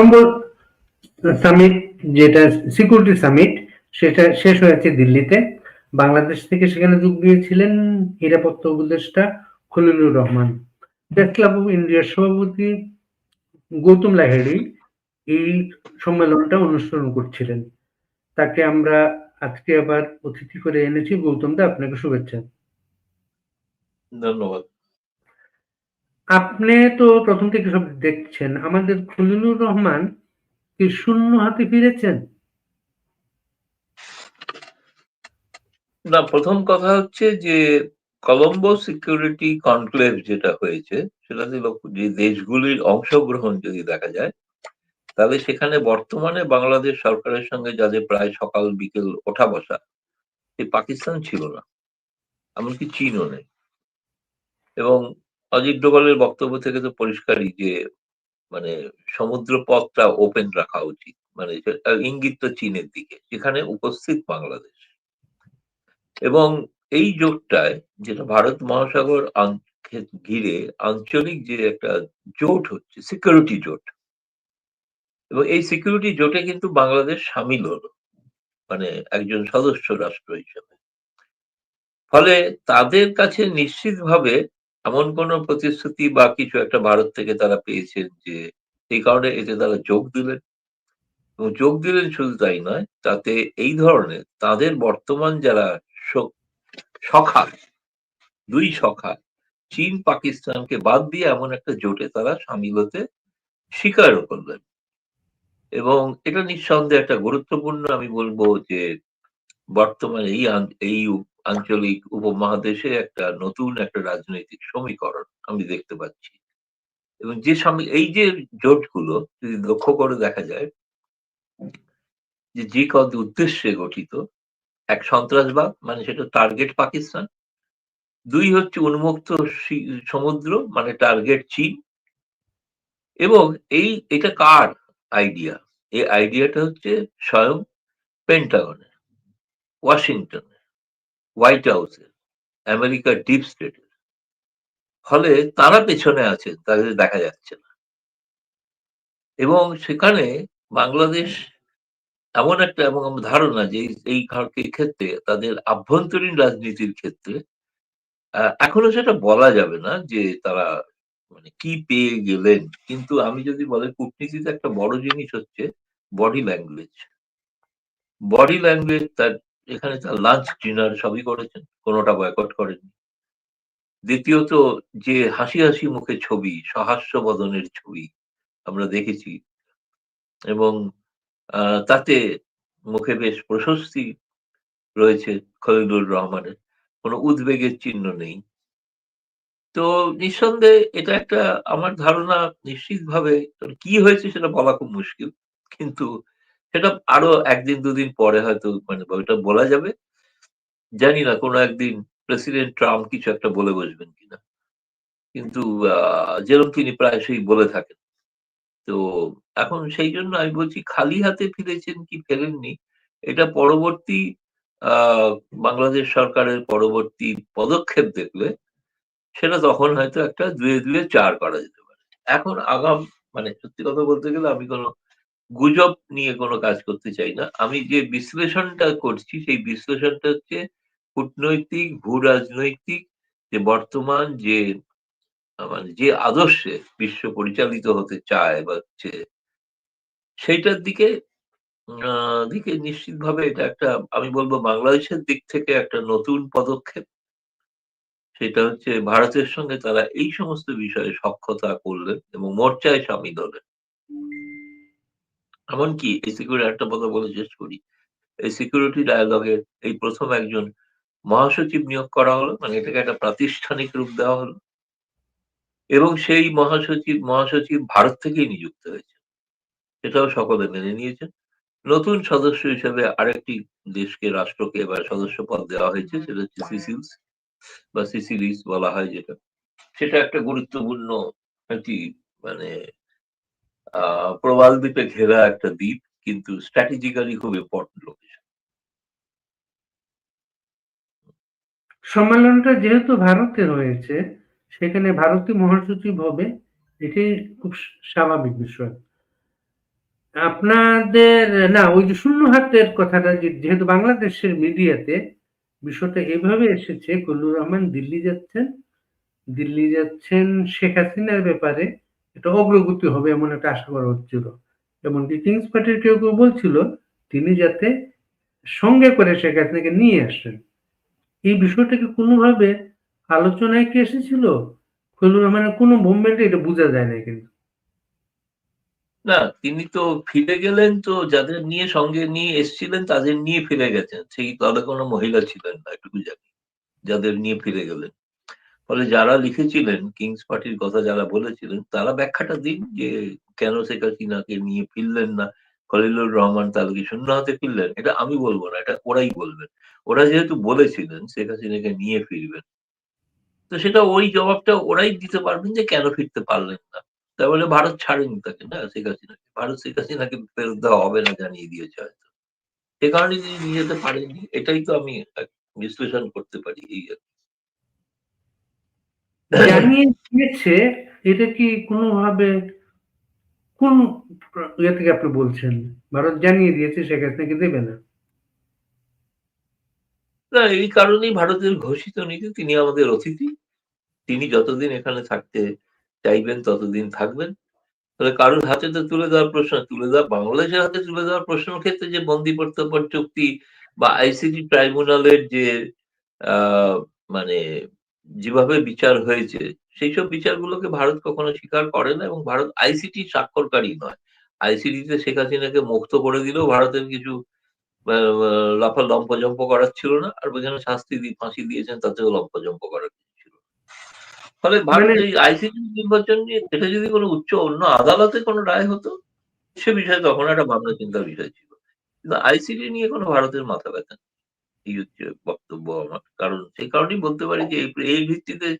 Colombo summit যেটা security summit সেটা শেষ হয়েছে দিল্লিতে। বাংলাদেশ থেকে সেখানে যোগ দিয়েছিলেন নিরাপত্তা উপদেষ্টা Khalilur Rahman. Press club of ইন্ডিয়ার সভাপতি গৌতম লাহিড়ী এই সম্মেলনটা অনুসরণ করছিলেন। তাকে আমরা আজকে আবার অতিথি করে এনেছি। গৌতম দা, আপনাকে শুভেচ্ছা। ধন্যবাদ। আপনি তো প্রথম থেকে সব দেখছেন। আমাদের খলিলুর রহমান কি শূন্য হাতে ফিরেছেন? না, প্রথম কথা হচ্ছে যে কলম্বো সিকিউরিটি কনক্লেভ যেটা হয়েছে সেটাতে যে দেশগুলির অংশগ্রহণ যদি দেখা যায়, তাহলে সেখানে বর্তমানে বাংলাদেশ সরকারের সঙ্গে যাদের প্রায় সকাল বিকেল ওঠা বসা পাকিস্তান ছিল না, এমনকি চীনও নেই। এবং অজিত ডোভালের বক্তব্য থেকে তো পরিষ্কারই যে মানে সমুদ্র পথটা ওপেন রাখা উচিত। মানে ইঙ্গিত তো চীনের দিকে, সেখানে উপস্থিত বাংলাদেশ। এবং এই জোটটায়, যেটা ভারত মহাসাগর ঘিরে আঞ্চলিক যে একটা জোট হচ্ছে সিকিউরিটি জোট। এবং এই সিকিউরিটি জোটে কিন্তু বাংলাদেশ সামিল হলো মানে একজন সদস্য রাষ্ট্র হিসেবে। ফলে তাদের কাছে নিশ্চিতভাবে এমন কোনো প্রতিশ্রুতি বা কিছু একটা ভারত থেকে তারা পেয়েছেন যে এই কারণে এতে তারা যোগ দিলেন? এবং যোগ দিলেন শুধু তাই নয়, তাতে এই ধরনের তাদের বর্তমান যারা সখা, দুই সখা, চীন, পাকিস্তানকে বাদ দিয়ে এমন একটা জোটে তারা সামিল হতে স্বীকারও করলেন। এবং এটা নিঃসন্দেহে একটা গুরুত্বপূর্ণ আমি বলব যে বর্তমানে এই এই আঞ্চলিক উপমহাদেশে একটা নতুন একটা রাজনৈতিক সমীকরণ আমি দেখতে পাচ্ছি। এবং যে সামি, এই যে জোটগুলো যদি লক্ষ্য করে দেখা যায়, যে যে কত উদ্দেশ্যে গঠিত, এক সন্ত্রাসবাদ মানে সেটা টার্গেট পাকিস্তান, দুই হচ্ছে উন্মুক্ত সমুদ্র মানে টার্গেট চীন, এবং এই, এটা কার আইডিয়া এই আইডিয়াটা হচ্ছে স্বয়ং পেন্টাগনের ওয়াশিংটনের হোয়াইট হাউসের আমেরিকার ডিপ স্টেটের ফলে তারা পেছনে আছেন তাদের দেখা যাচ্ছে না। এবং সেখানে বাংলাদেশ এমন একটা এবং আমার ধারণা যে এই- ক্ষেত্রে তাদের আভ্যন্তরীণ রাজনীতির ক্ষেত্রে এখনও সেটা বলা যাবে না যে তারা মানে কি পেয়ে গেলেন। কিন্তু আমি যদি বলে, কূটনীতিতে একটা বড় জিনিস হচ্ছে বডি ল্যাঙ্গুয়েজ বডি ল্যাঙ্গুয়েজ তার এখানে তার লাঞ্চ ডিনার সবই করেছেন, কোনোটা বয়কট করেননি। দ্বিতীয়ত, যে হাসি হাসি মুখে ছবি, সহাস্য বদনের ছবি আমরা দেখেছি এবং তাতে মুখে বেশ প্রশস্তি রয়েছে খলিলুর রহমানের, কোনো উদ্বেগের চিহ্ন নেই। তো নিঃসন্দেহে এটা একটা, আমার ধারণা নিশ্চিতভাবে কি হয়েছে সেটা বলা খুব মুশকিল, কিন্তু সেটা আরও একদিন, দুদিন পরে হয়তো মানে ওইটা বলা যাবে। জানি না কোনো একদিন প্রেসিডেন্ট ট্রাম্প কিছু একটা বলে বসবেন কিনা। কিন্তু যেরকম তিনি প্রায়শই বলে থাকেন। তো এখন সেই জন্য আমি বলছি, খালি হাতে ফিরেছেন কি ফেরেননি? এটা পরবর্তী বাংলাদেশ সরকারের পরবর্তী পদক্ষেপ দেখলে সেটা তখন হয়তো একটা দুয়ে দুয়ে চার করা যেতে পারে। এখন আগাম মানে সত্যি কথা বলতে গেলে আমি কোনো গুজব নিয়ে কোনো কাজ করতে চাই না। আমি যে বিশ্লেষণটা করছি, সেই বিশ্লেষণটা হচ্ছে কূটনৈতিক ভূ রাজনৈতিক যে বর্তমান যে মানে যে আদর্শে বিশ্ব পরিচালিত হতে চায় বা হচ্ছে, সেইটার দিকে দিকে নিশ্চিতভাবে এটা একটা, আমি বলব বাংলাদেশের দিক থেকে একটা নতুন পদক্ষেপ। সেটা হচ্ছে ভারতের সঙ্গে তারা এই সমস্ত বিষয়ে সক্ষতা করলেন এবং মোর্চায় সামিল হলেন। এমনকি এই সিকিউরিটি একটা কথা বলে শেষ করি। এই সিকিউরিটি ডায়ালগের এই প্রথম একজন মহাসচিব নিয়োগ করা হলো মানে এটাকে একটা প্রাতিষ্ঠানিক রূপ দেওয়া হলো। এবং সেই মহাসচিব মহাসচিব ভারত থেকেই নিযুক্ত হয়েছে। সেটাও সকলে মেনে নিয়েছেন নতুন সদস্য হিসেবে আরেকটি দেশকে, রাষ্ট্রকে এবার সদস্য পদ দেওয়া হয়েছে, সেটা হচ্ছে সিসিলস বা সিসিলিস বলা হয় যেটা। সেটা একটা গুরুত্বপূর্ণ একটি মানে প্রবাল দ্বীপে ঘেরা একটা দ্বীপ, কিন্তু স্ট্র্যাটেজিক্যালি খুব ইম্পর্টেন্ট লোকেশন সম্মেলনটা যেহেতু ভারতে রয়েছে, সেখানে ভারতীয় মহাসচিব হবে, এটি খুব স্বাভাবিক বিষয়। আপনাদের, না, ওই যে শূন্য হাতের কথাটা যেহেতু বাংলাদেশের মিডিয়াতে বিষয়টা এভাবে এসেছে, কল্লুর রহমান দিল্লি যাচ্ছেন দিল্লি যাচ্ছেন শেখ হাসিনার ব্যাপারে এটা অগ্রগতি হবে এমন একটা আশা করা হচ্ছিল। এমনকি কিংস পার্টির কেউ কেউ বলছিল, তিনি যাতে সঙ্গে করে শেখ হাসিনাকে নিয়ে আসেন। এই বিষয়টাকে কোনোভাবে আলোচনায় কি এসেছিল? রহমানের কোনো মুভমেন্টে এটা বোঝা যায় না কিন্তু। না, তিনি তো ফিরে গেলেন তো, যাদের নিয়ে সঙ্গে নিয়ে এসেছিলেন, তাদের নিয়ে ফিরে গেছেন। সেই দলে কোনো মহিলা ছিলেন না, এটুকু জানি। যাদের নিয়ে ফিরে গেলেন। ফলে যারা লিখেছিলেন কিংস পার্টির কথা যারা বলেছিলেন, তারা ব্যাখ্যাটা দিন যে কেন শেখ হাসিনাকে নিয়ে ফিরলেন না, খলিলুর রহমান তাহলে কি শূন্য হাতে ফিরলেন? এটা আমি বলব না, এটা ওরাই বলবেন। ওরা যেহেতু বলেছিলেন শেখ হাসিনাকে নিয়ে ফিরবেন, তো সেটা ওই জবাবটা ওরাই দিতে পারবেন যে কেন ফিরতে পারলেন না। তাহলে ভারত ছাড়েনি তাকে না শেখ হাসিনাকে? ভারত শেখ হাসিনাকে ফেরত দেওয়া হবে না জানিয়ে দিয়েছে হয়তো। সে কারণে তিনি নিয়ে যেতে পারেননি, এটাই তো আমি বিশ্লেষণ করতে পারি এই আর কি। জানিয়ে দিয়েছে এটা কি কোনোভাবে কোন ইয়ে থেকে আপনি বলছেন? ভারত জানিয়ে দিয়েছে শেখ হাসিনাকে দেবে না? না, এই কারণেই ভারতের ঘোষিত নীতি, তিনি আমাদের অতিথি। তিনি যতদিন এখানে থাকতে চাইবেন, ততদিন থাকবেন। তাহলে কারোর হাতে তো তুলে দেওয়ার প্রশ্ন? তুলে দেওয়া বাংলাদেশের হাতে তুলে দেওয়ার প্রশ্ন ক্ষেত্রে যে বন্দি প্রত্যর্পণ চুক্তি বা আইসিটি ট্রাইব্যুনালের যে মানে যেভাবে বিচার হয়েছে সেই সব বিচারগুলোকে ভারত কখনো স্বীকার করে না এবং ভারত আইসিটি স্বাক্ষরকারী নয় আইসিটিতে শেখ হাসিনাকে মুক্ত করে দিলেও ভারতের কিছু লাফা লম্পজম্প করার ছিল না আর যেখানে শাস্তি দিয়ে ফাঁসি দিয়েছেন তাতেও লম্পজম্প করার কিছু ছিল। ফলে ভারত মানে- এই আইসিটি নির্বাচন নিয়ে এটা যদি কোনো উচ্চ অন্য আদালতে কোনো রায় হতো সে বিষয়ে তখন একটা ভাবনা চিন্তার বিষয় ছিল কিন্তু আইসিটি নিয়ে কোনো ভারতের মাথা ব্যথা নেই। এই হচ্ছে? বক্তব্য আমার কারণ সেই কারণেই বলতে পারি যে এই- ভিত্তিতে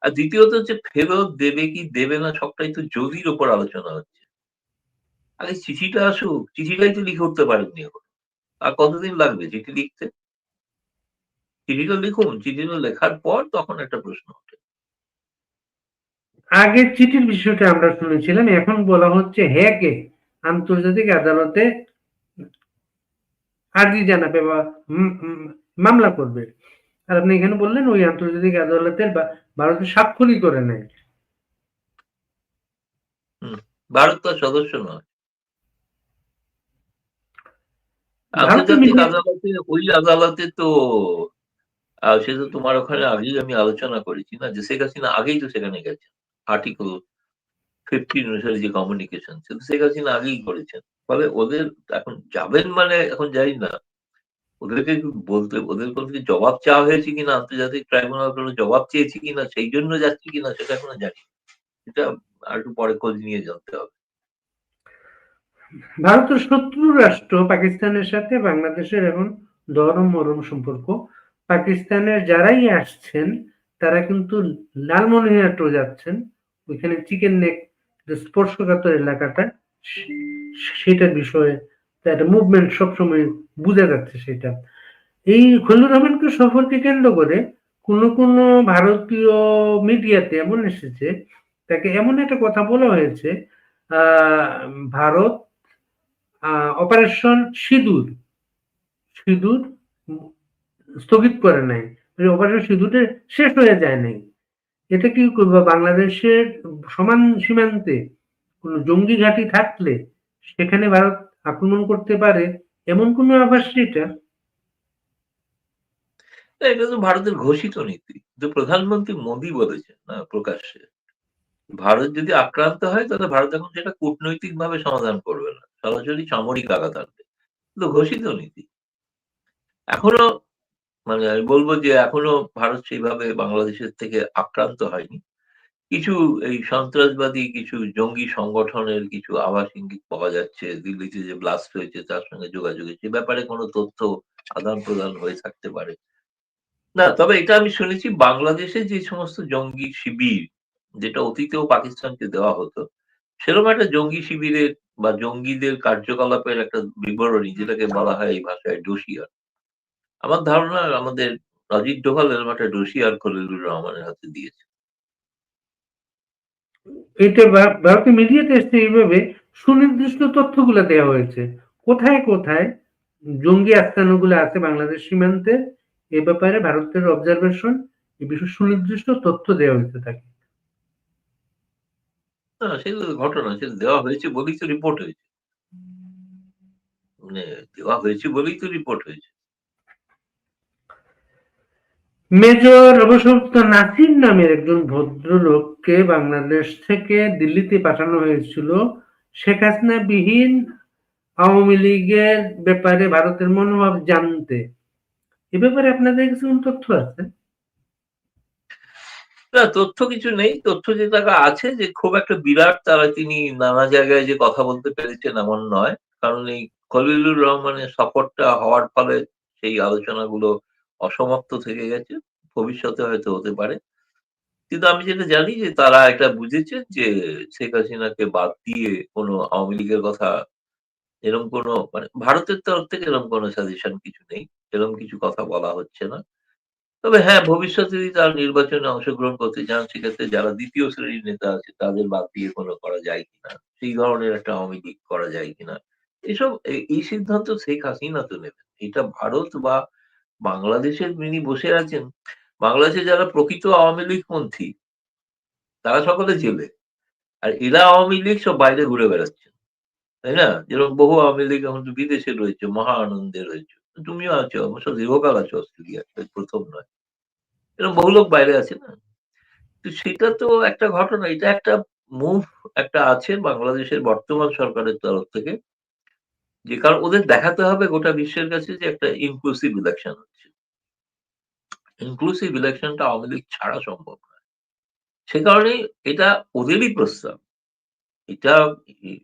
আর দ্বিতীয়ত হচ্ছে ফেরত দেবে কি দেবে না সবটাই তো যদির ওপর আলোচনা হচ্ছে। আগে চিঠিটা আসুক, চিঠিটাই তো লিখে উঠতে পারেননি এখন। আর কতদিন লাগবে চিঠি লিখতে? চিঠিটা লিখুন, চিঠিটা লেখার পর তখন একটা প্রশ্ন ওঠে। আগে চিঠির বিষয়টা আমরা শুনেছিলাম, এখন বলা হচ্ছে হ্যাকে আন্তর্জাতিক আদালতে আর্জি জানাবে বা মামলা করবে। আর আপনি এখানে বললেন ওই আন্তর্জাতিক আদালতের বা ভারতের স্বাক্ষরই করে নেয়। ভারত তো সদস্য নয়। আন্তর্জাতিক আদালতে ওই আদালতে তো সে তো তোমার ওখানে আগেই আমি আলোচনা করেছি না যে শেখ হাসিনা আগেই তো সেখানে গেছেন। আর্টিকেল ফিফটিন অনুসারে যে কমিউনিকেশন সে তো শেখ হাসিনা আগেই করেছেন। ফলে ওদের এখন যাবেন মানে এখন জানি না। ওদেরকে বলতে, ওদের কোনো কি জবাব চাওয়া হয়েছে কিনা? আন্তর্জাতিক ট্রাইব্যুনাল কোনো জবাব চেয়েছে কিনা? সেই জন্য যাচ্ছে কিনা সেটা এখনও জানি এটা আর একটু পরে খোঁজ নিয়ে জানতে হবে। ভারতের শত্রু রাষ্ট্র পাকিস্তানের সাথে বাংলাদেশের এখন দরম মরম সম্পর্ক। পাকিস্তানের যারাই আসছেন, তারা কিন্তু লালমনিরহাটও যাচ্ছেন। ওইখানে চিকেন নেক স্পর্শকাতর এলাকাটা সেটার বিষয়ে একটা মুভমেন্ট সবসময় বোঝা যাচ্ছে সেটা। এই খলিলুর রহমানকে সফরকে কেন্দ্র করে কোন কোন ভারতীয় মিডিয়াতে এমন এসেছে, তাকে এমন একটা কথা বলা হয়েছে ভারত অপারেশন সিঁদুর সিঁদুর স্থগিত করে নাই। অপারেশন সিঁদুরে শেষ হয়ে যায় নাই। এটা কি বাংলাদেশের সমান সীমান্তে কোনো জঙ্গি ঘাঁটি থাকলে সেখানে ভারত আক্রমণ করতে পারে এমন কোনো আভাস এটা এটা তো ভারতের ঘোষিত নীতি। কিন্তু প্রধানমন্ত্রী মোদী বলেছেন, না, প্রকাশ্যে। ভারত যদি আক্রান্ত হয়, তাহলে ভারত এখন সেটা কূটনৈতিক ভাবে সমাধান করবে না। সরাসরি সামরিক আঘাত আনবে। কিন্তু ঘোষিত নীতি। এখনও মানে আমি বলব যে এখনও ভারত সেইভাবে বাংলাদেশের থেকে আক্রান্ত হয়নি। কিছু এই সন্ত্রাসবাদী, কিছু জঙ্গি সংগঠনের কিছু আভাস ইঙ্গিত পাওয়া যাচ্ছে। দিল্লিতে যে ব্লাস্ট হয়েছে, তার সঙ্গে যোগাযোগ সে ব্যাপারে কোনো তথ্য আদান প্রদান হয়ে থাকতে পারে। না, তবে এটা আমি শুনেছি, বাংলাদেশে যে সমস্ত জঙ্গি শিবির, যেটা অতীতেও পাকিস্তানকে দেওয়া হতো, সেরকম একটা জঙ্গি শিবিরের বা জঙ্গিদের কার্যকলাপের একটা বিবরণী, যেটাকে বলা হয় এই ভাষায় ডোসিয়ার আমার ধারণা, আমাদের অজিত ডোভাল এরকম একটা ডোসিয়ার খলিলুর রহমানের হাতে দিয়েছে। এটা ভারতের মিডিয়াতে এসছে এইভাবে সুনির্দিষ্ট তথ্যগুলো দেওয়া হয়েছে। কোথায় কোথায় জঙ্গি আস্তানাগুলো আছে বাংলাদেশ সীমান্তে, এ ব্যাপারে ভারতের অবজারভেশন এ বিষয়ে সুনির্দিষ্ট তথ্য দেওয়া হয়েছে তাকে। না সেগুলো ঘটনা সেটা দেওয়া হয়েছে বলেই তো রিপোর্ট হয়েছে। মানে দেওয়া হয়েছে বলেই তো রিপোর্ট হয়েছে। মেজর অবসরপ্রাপ্ত নাসির নামের একজন ভদ্রলোককে বাংলাদেশ থেকে দিল্লিতে পাঠানো হয়েছিল। শেখ হাসিনা বিহীন আওয়ামী লীগের ব্যাপারে ভারতের মনোভাব জানতে। এ ব্যাপারে আপনাদের কাছে তথ্য আছে? না, তথ্য কিছু নেই। তথ্য যে টাকা আছে যে খুব একটা বিরাট তারা তিনি নানা জায়গায় যে কথা বলতে পেরেছেন এমন নয়। কারণ এই খলিলুর রহমানের সফরটা হওয়ার ফলে সেই আলোচনাগুলো অসমাপ্ত থেকে গেছে। ভবিষ্যতে হয়তো হতে পারে। কিন্তু আমি যেটা জানি যে তারা এটা বুঝেছে যে শেখ হাসিনাকে বাদ দিয়ে কোনো আওয়ামী লীগের কথা এরকম কোনো মানে ভারতের তরফ থেকে এরকম কোনো সাজেশন কিছু নেই। এরকম কিছু কথা বলা হচ্ছে না। তবে হ্যাঁ ভবিষ্যতে যদি তারা নির্বাচনে অংশগ্রহণ করতে চান। সেক্ষেত্রে যারা দ্বিতীয় শ্রেণির নেতা আছে, তাদের বাদ দিয়ে কোনো করা যায় কিনা? সেই ধরনের একটা আওয়ামী লীগ করা যায় কিনা? এসব এই সিদ্ধান্ত শেখ হাসিনা তো নেবেন। এটা ভারত বা বাংলাদেশের যিনি বসে আছেন বাংলাদেশে যারা প্রকৃত আওয়ামী লীগ পন্থী, তারা সকলে জেলে। আর এরা আওয়ামী লীগ সব বাইরে ঘুরে বেড়াচ্ছেন তাই না? যেরকম বহু আওয়ামী লীগ এখন বিদেশে রয়েছে, মহা আনন্দে রয়েছে। তুমিও আছো, অবশ্য দীর্ঘকাল আছো অস্ট্রেলিয়া প্রথম নয়। এরকম বহু লোক বাইরে আছে না? তো সেটা তো একটা ঘটনা, এটা একটা মুভ একটা আছে বাংলাদেশের বর্তমান সরকারের তরফ থেকে। যে, কারণ ওদের দেখাতে হবে গোটা বিশ্বের কাছে যে একটা ইনক্লুসিভ ইলেকশন হচ্ছে। ইনক্লুসিভ ইলেকশনটা আওয়ামী লীগ ছাড়া সম্ভব নয়। সে কারণে এটা ওদেরই প্রস্তাব। এটা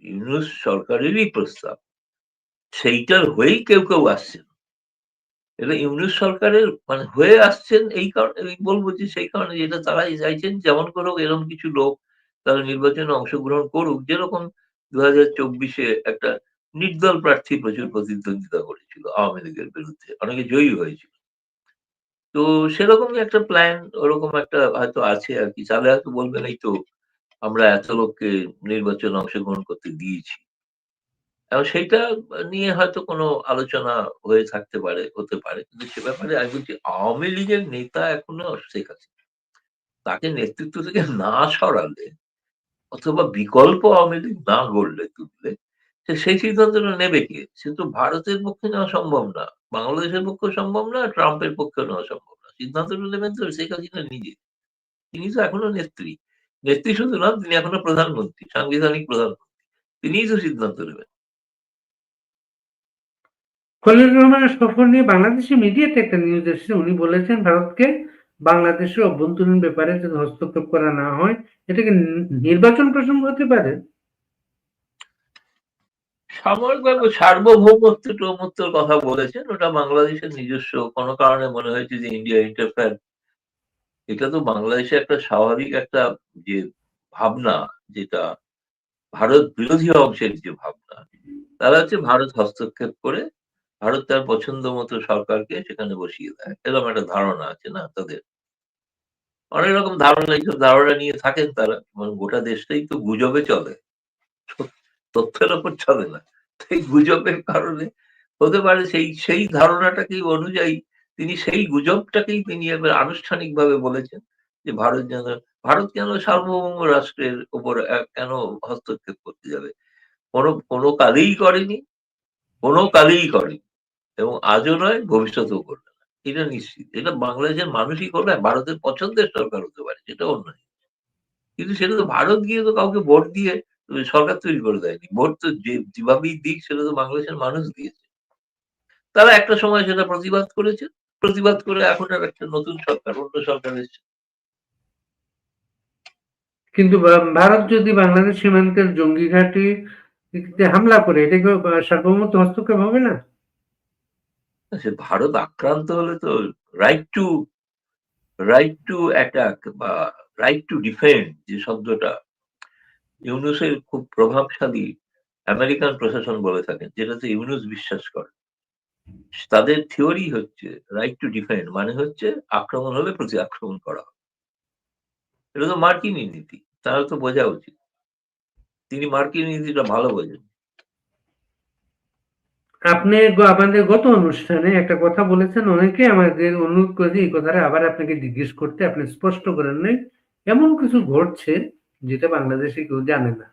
ইউনূস সরকারেরই প্রস্তাব। সেইটার হয়েই কেউ কেউ আসছেন। এটা ইউনিট সরকারের মানে হয়ে আসছেন এই কারণে বলব যে সেই কারণে যেটা তারাই চাইছেন, যেমন করে এরকম কিছু লোক তারা নির্বাচনে অংশগ্রহণ করুক। যেরকম দু হাজার চব্বিশে একটা নির্দল প্রার্থী প্রচুর প্রতিদ্বন্দ্বিতা করেছিল আওয়ামী লীগের বিরুদ্ধে। অনেকে জয়ী হয়েছিল। তো সেরকমই একটা প্ল্যান ওরকম একটা হয়তো আছে আর কি। তাহলে হয়তো বলবেন, এই তো আমরা এত লোককে নির্বাচনে অংশগ্রহণ করতে দিয়েছি। এবং সেইটা নিয়ে হয়তো কোনো আলোচনা হয়ে থাকতে পারে, হতে পারে। কিন্তু সে ব্যাপারে আমি বলছি, আওয়ামী লীগের নেতা এখনও শেখ হাসিনা। তাকে নেতৃত্ব থেকে না সরালে অথবা বিকল্প আওয়ামী লীগ না গড়লে তুললে সেই সিদ্ধান্তটা নেবে কে? সে ভারতের পক্ষে নেওয়া সম্ভব না, বাংলাদেশের পক্ষে সম্ভব না, ট্রাম্পের পক্ষে নেওয়া সম্ভব না। সিদ্ধান্তটা নেবেন তো শেখ হাসিনা নিজে। তিনি তো এখনও নেত্রী। নেত্রী শুধু নন, তিনি এখনও প্রধানমন্ত্রী, সাংবিধানিক প্রধানমন্ত্রী। তিনিই তো সিদ্ধান্ত নেবেন। খলিলুর রহমানের সফর নিয়ে বাংলাদেশি মিডিয়াতে একটা নিউজ এসেছে। উনি বলেছেন ভারতকে বাংলাদেশের অভ্যন্তরীণ ব্যাপারে যদি হস্তক্ষেপ করা না হয়, এটাকে নির্বাচন প্রসঙ্গ হতে পারে। সাময়িকভাবে সার্বভৌমত্ব টৌমত্বর কথা বলেছেন, ওটা বাংলাদেশের নিজস্ব। কোনো কারণে মনে হয়েছে যে ইন্ডিয়া ইন্টারফেয়ার এটা তো বাংলাদেশে একটা স্বাভাবিক একটা যে ভাবনা, যেটা ভারত বিরোধী অংশের যে ভাবনা। তারা হচ্ছে ভারত হস্তক্ষেপ করে ভারত তার পছন্দ মতো সরকারকে সেখানে বসিয়ে দেয়। এরকম একটা ধারণা আছে না তাদের? অনেক রকম ধারণা, এইসব ধারণা নিয়ে থাকেন তারা। মানে গোটা দেশটাই তো গুজবে চলে। তথ্যের ওপর চলে না। এই গুজবের কারণে হতে পারে সেই সেই ধারণাটাকেই অনুযায়ী তিনি সেই গুজবটাকেই তিনি এবার আনুষ্ঠানিকভাবে বলেছেন যে ভারত যেন, ভারত কেন সার্বভৌম রাষ্ট্রের উপর কেন হস্তক্ষেপ করতে যাবে? কোনো কোনো কালেই করেনি, কোনো কালেই করেনি এবং আজও নয়, ভবিষ্যতেও করবে না। এটা নিশ্চিত। এটা বাংলাদেশের মানুষই করবে ভারতের পছন্দের সরকার হতে পারে সেটা অন্য কিন্তু সেটা তো ভারত গিয়ে তো কাউকে ভোট দিয়ে সরকার তৈরি করে দেয়নি। ভোট তো যেভাবেই দিক সেটা তো বাংলাদেশের মানুষ দিয়েছে। তারা একটা সময় সেটা প্রতিবাদ করেছে। প্রতিবাদ করে এখন আর একটা নতুন সরকার অন্য সরকার এসেছে। কিন্তু ভারত যদি বাংলাদেশ সীমান্তের জঙ্গি ঘাঁটি হামলা করে এটা কি সার্বভৌমত্ব হস্তক্ষেপ হবে না? সে ভারত আক্রান্ত হলে তো right to right to attack বা রাইট টু ডিফেন্ড যে শব্দটা ইউনুসের খুব প্রভাবশালী আমেরিকান প্রশাসন বলে থাকেন যেটাতে ইউনুস বিশ্বাস করে। তাদের থিওরি হচ্ছে রাইট টু ডিফেন্ড মানে হচ্ছে আক্রমণ হলে প্রতি আক্রমণ করা হবে। এটা তো মার্কিনই নীতি, তাহলে তো বোঝা উচিত। তিনি মার্কিন নীতিটা ভালো বোঝেন। আপনি আমাদের গত অনুষ্ঠানে একটা কথা বলেছেন, অনেকে আমাদের অনুরোধ করেছে এই কথাটা আবার আপনাকে জিজ্ঞেস করতে আপনি স্পষ্ট করেন নাই। এমন কিছু ঘটছে যেটা বাংলাদেশে কেউ জানে না।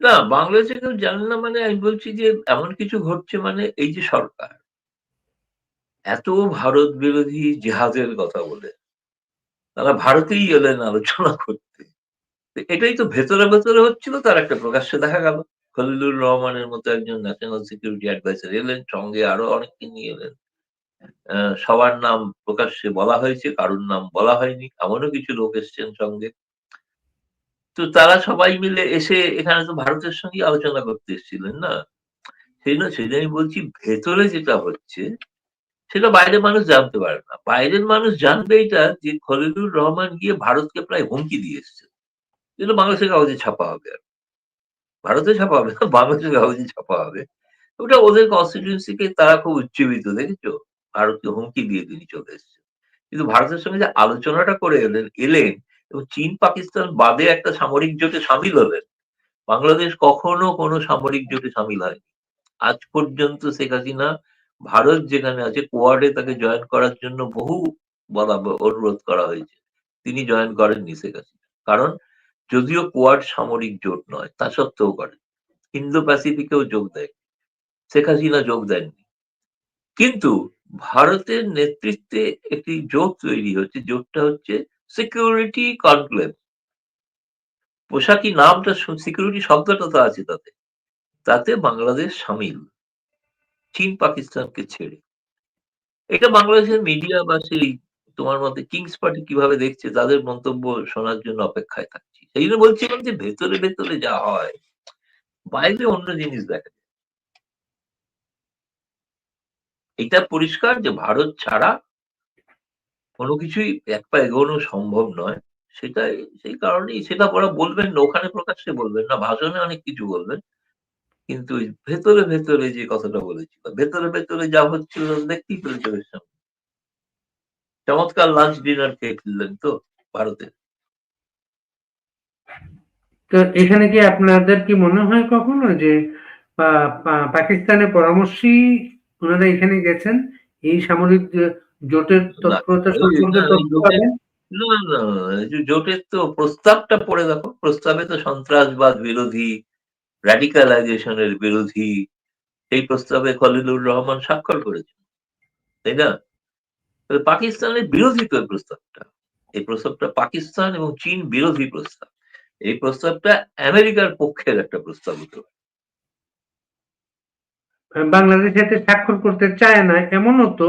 না, বাংলাদেশে কেউ জানে না মানে আমি বলছি যে এমন কিছু ঘটছে মানে এই যে সরকার। এত ভারত বিরোধী জেহাদের কথা বলে। তারা ভারতেই এলেন আলোচনা করতে। এটাই তো ভেতরে ভেতরে হচ্ছিল, তার একটা প্রকাশ্যে দেখা গেল। খলিলুর রহমানের মতো একজন ন্যাশনাল সিকিউরিটি অ্যাডভাইসার এলেন, সঙ্গে আরও অনেককে নিয়ে এলেন। সবার নাম প্রকাশ্যে বলা হয়েছে, কারোর নাম বলা হয়নি, এমনও কিছু লোক এসছেন সঙ্গে। তো তারা সবাই মিলে এসে এখানে তো ভারতের সঙ্গে আলোচনা করতে এসেছিলেন না? সেই না সেটা আমি বলছি, ভেতরে যেটা হচ্ছে, সেটা বাইরের মানুষ জানতে পারে না। বাইরের মানুষ জানবে এটা যে খলিলুর রহমান গিয়ে ভারতকে প্রায় হুমকি দিয়ে এসছে। যেটা বাংলাদেশের কাগজে ছাপা হবে আর। ভারতে ছাপা হবে না বাংলাদেশের কাগজে ছাপা হবে। ওটা ওদের কনস্টিটিউন্সিকে তারা খুব উজ্জীবিত, দেখেছ? ভারতকে হুমকি দিয়ে তিনি চলে এসছে কিন্তু ভারতের সঙ্গে যে আলোচনাটা করে এলেন এলেন এবং চীন, পাকিস্তান বাদে একটা সামরিক জোটে সামিল হলেন, বাংলাদেশ কখনো কোনো সামরিক জোটে সামিল হয়নি। আজ পর্যন্ত শেখ হাসিনা ভারত যেখানে আছে, কোয়াডে তাকে জয়েন করার জন্য বহু বলা অনুরোধ করা হয়েছে। তিনি জয়েন করেননি শেখ হাসিনা। কারণ যদিও কোয়াড সামরিক জোট নয়, তা সত্ত্বেও করেন ইন্দো প্যাসিফিকেও যোগ দেয় শেখ হাসিনা যোগ দেননি। কিন্তু ভারতের নেতৃত্বে একটি জোট তৈরি হচ্ছে, জোটটা হচ্ছে সিকিউরিটি কনক্লেভ পোশাকি নামটা সিকিউরিটি শব্দটা তো আছে তাতে। তাতে বাংলাদেশ সামিল, চীন পাকিস্তানকে ছেড়ে। এটা বাংলাদেশের মিডিয়া বা সেই তোমার মতে কিংস পার্টি কীভাবে দেখছে, তাদের মন্তব্য শোনার জন্য অপেক্ষায় থাকছি। সেই জন্য বলছিলাম যে ভেতরে ভেতরে যা হয়, বাইরে অন্য জিনিস দেখা যায় এটা পরিষ্কার যে ভারত ছাড়া কোনো কিছুই এক পা এগোনো সম্ভব নয়। সেটাই, সেই কারণেই সেটা ওরা বলবেন না, ওখানে প্রকাশ্যে বলবেন না, ভাষণে অনেক কিছু বলবেন। কিন্তু ভেতরে ভেতরে যে কথাটা বলেছিল ভেতরে ভেতরে যা হচ্ছিল দেখতেই পেলে চোখের সামনে। চমৎকার লাঞ্চ ডিনার খেয়ে ফেললেন তো ভারতে। তো এখানে কি আপনাদের কি মনে হয় কখনো যে পাকিস্তানের পরামর্শেই ওনারা এখানে গেছেন এই সামরিক জোটের তৎপরতা সম্পর্কে না, তথ্য পাবেন না না জোটের তো প্রস্তাবটা পড়ে দেখো প্রস্তাবে তো সন্ত্রাসবাদ বিরোধী র্যাডিকালাইজেশনের বিরোধী এই প্রস্তাবে খলিলুর রহমান স্বাক্ষর করেছেন তাই না পাকিস্তানের বিরোধী তো এই প্রস্তাবটা এই প্রস্তাবটা পাকিস্তান এবং চীন বিরোধী প্রস্তাব এই প্রস্তাবটা আমেরিকার পক্ষের একটা প্রস্তাব হতে পারে। বাংলাদেশ এতে স্বাক্ষর করতে চায় না, এমনও তো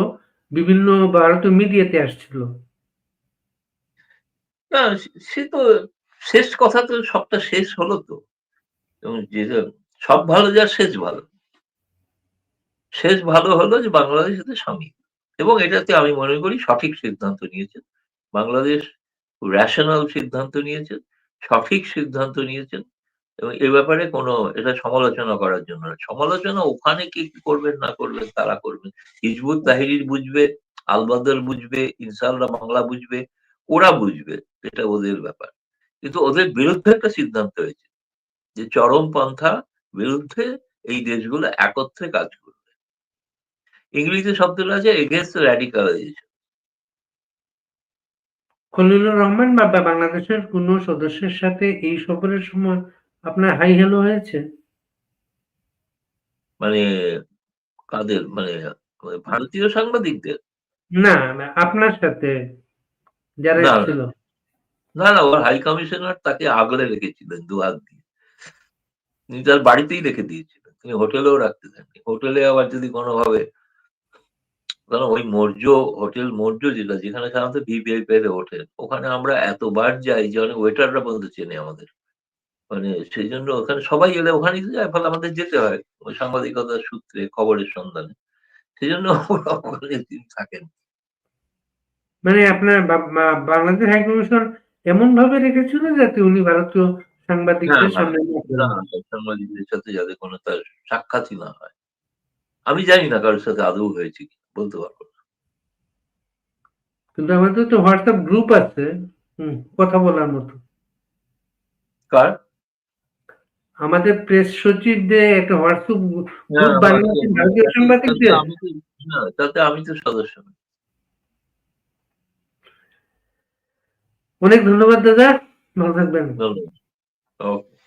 বিভিন্ন ভারতীয় মিডিয়াতে আসছিল। না, সে তো শেষ কথা তো সবটা শেষ হলো তো। এবং যে সব ভালো, যা শেষ ভালো। শেষ ভালো হলো যে বাংলাদেশ এতে সামিল এবং এটাতে আমি মনে করি সঠিক সিদ্ধান্ত নিয়েছেন বাংলাদেশ রেশনাল সিদ্ধান্ত নিয়েছেন সঠিক সিদ্ধান্ত নিয়েছেন এবং এ ব্যাপারে কোনো এটা সমালোচনা করার জন্য সমালোচনা ওখানে কে কি করবেন, না করবেন, তারা করবেন। হিজবুত তাহিরির বুঝবে, আলবাদল বুঝবে ইনশাল্লাহ বাংলা বুঝবে, ওরা বুঝবে, এটা ওদের ব্যাপার। কিন্তু ওদের বিরুদ্ধে একটা সিদ্ধান্ত হয়েছে যে চরম পন্থা বিরুদ্ধে এই দেশগুলো একত্রে কাজ করবে। ইংরেজি শব্দটা আছে এগেনস্ট র্যাডিকালাইজেশন খলিলুর রহমান বাংলাদেশের কোন সদস্যের সাথে এই সফরের সময় আপনার হাই হ্যালো হয়েছে? মানে কাদের? মানে ভারতীয় সাংবাদিকদের? না না, আপনার সাথে যারা। ছিল না। না ওর হাই কমিশনার তাকে আগলে রেখেছিলেন দু হাত দিয়ে। তিনি তার বাড়িতেই রেখে দিয়েছিলেন তিনি হোটেলেও রাখতে দেননি। হোটেলে আবার যদি কোনোভাবে কারণ ওই মৌর্য হোটেল মৌর্য যেটা যেখানে সাধারণত ভিভিআইপি হোটেল ওখানে আমরা এতবার যাই যে অনেক ওয়েটাররা পর্যন্ত চেনে আমাদের। মানে সেই জন্য ওখানে সবাই এলে ওখানেই তো যায় ফলে আমাদের যেতে হয় ওই সাংবাদিকতার সূত্রে খবরের সন্ধানে। সেই জন্য ওখানে থাকেন। মানে আপনার বাংলাদেশ হাই কমিশন এমন ভাবে রেখেছিল যাতে উনি ভারতীয় সাংবাদিকদের সামনে। সাংবাদিকদের সাথে যাতে কোনো তার সাক্ষাৎই না হয়। আমি জানি না কারোর সাথে আদৌ হয়েছে কি বলতে পারব না। কিন্তু আমাদের তো হোয়াটসঅ্যাপ গ্রুপ আছে হুম, কথা বলার মতো। কার? আমাদের প্রেস সচিবদের একটা হোয়াটসঅ্যাপ গ্রুপ বানিয়েছে ভারতীয় সংবাদ সাংবাদিকদের। আমি তো- না, তাতে আমি তো সদস্য অনেক ধন্যবাদ দাদা ভালো থাকবেন। ওকে।